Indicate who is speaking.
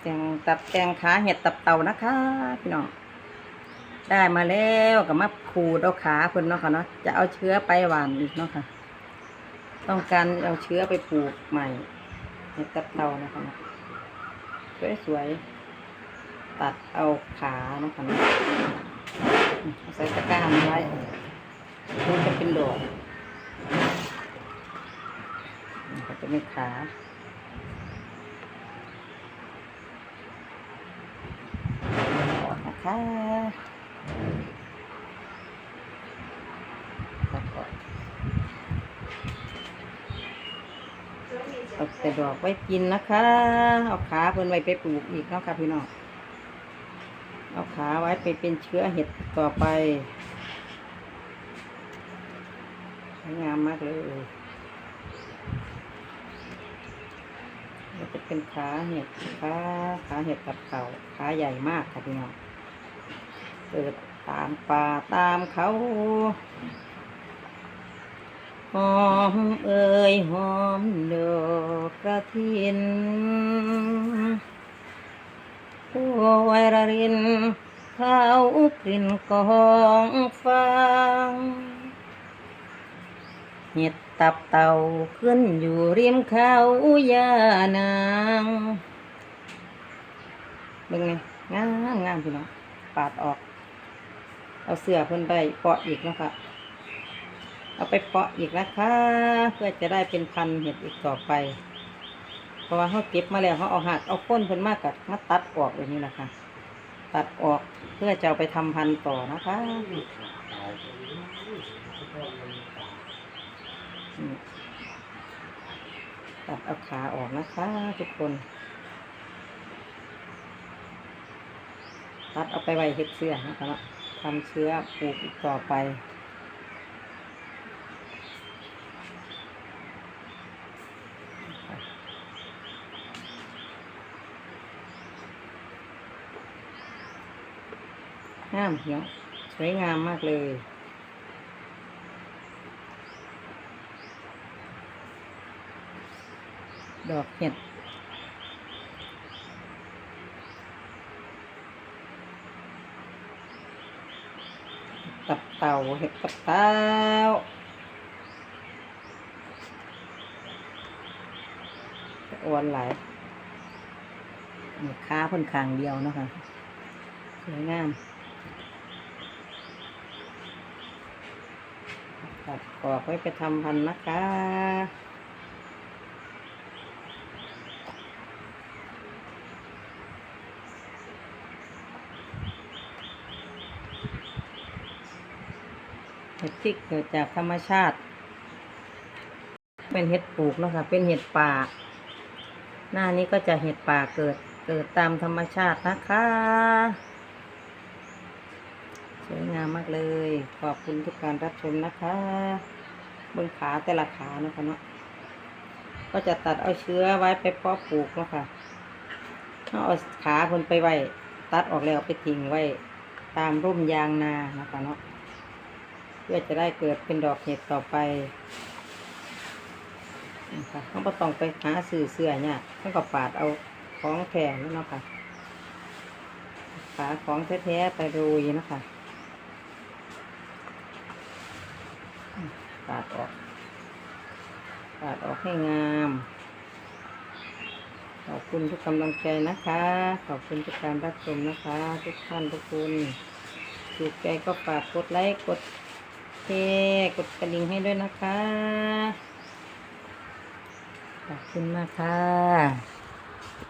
Speaker 1: แตงตับแตงขาเห็ดตับเต่านะคะพี่น้องได้มาแล้วก็มาขูดเอาขาเพิ่นเนาะค่ะเนาะจะเอาเชื้อไปหวานอีกเนาะค่ะ ต้องการเอาเชื้อไปปลูกใหม่เห็ดตับเต่านะคะเนาะสวยๆตัดเอาขาเนาะค่ะใส่ตะกร้ามาไว้มันจะเป็นดอก นี่ก็จะเป็นขาออกนะคะดอกเอาแต่ดอกไว้กินนะคะ เอาขาเพิ่นไว้ไปปลูกอีกเนาะค่ะพี่น้องเอาขาไว้ไปเป็นเชื้อเห็ดต่อไปสวยงามมากเลย นี่จะเป็นขาเห็ดขาขาเห็ดกับเก่าขาใหญ่มากค่ะพี่น้องเกิดตามป่าตามเขาหอมเอ่ยหอมดอกกระถินโอ้ยระริน เขากลิ่นกองฟาง เห็ดตับเต่าขึ้นอยู่ริมเขายานางเบิ่งไงงามงามพี่น้องปาดออก เอาเสือเพิ่นไปเปาะอีกนะคะเอาไปเปาะอีกนะคะ เพื่อจะได้เป็นพันเห็ดอีกต่อไป เพราะว่าเขาเก็บมาแล้วเขาเอาหักเอาก้นเพิ่นมากกัดมาตัดออกแบบนี้แหละคะตัดออกเพื่อจะเอาไปทำพันต่อนะคะ ตัดเอาขาออกนะคะทุกคน ตัดเอาไปไว้เห็ดเสื้อนะคะทำเชื้อปลูกอีกต่อไปงามเนาะสวยงามมากเลย ดอกเห็ดตับเต่าเห็ดตับเต่าอวนหลายค้าเพ่นคางเดียวเนาะคะสวยงามตัดออกไว้ไปทำพันนะคะ ห็ดที่เกิดจากธรรมชาติ เป็นเห็ดปลูกเนาะคะเป็นเห็ดป่า หน้านี้ก็จะเห็ดป่าเกิดเกิดตามธรรมชาตินะคะ สวยงามมากเลย ขอบคุณทุกการรับชมนะคะเบนขาแต่ละขานะคะเนาะก็จะตัดเอาเชื้อไว้ไปเพาะปลูกเนาะค่ะเอาขาคนไปไว้ ตัดออกแล้วไปทิ้งไว้ ตามร่มยางนานะคะเนาะ เพื่อจะได้เกิดเป็นดอกเห็ดต่อไปนะคะต้องบ่ต้องไปหาสื่อเสื้อเนี่ยต้องก็ปาดเอาของแข็งนั่นเนาะค่ะขาของแท้ๆไปโรยนะคะปาดออกปาดออกให้งาม ขอบคุณทุกกำลังใจนะคะ ขอบคุณทุกการรับชมนะคะ ทุกท่านทุกคนถูกใจก็ฝากกดไลค์กด แชร์กดกระดิ่งให้ด้วยนะคะ ขอบคุณมากค่ะ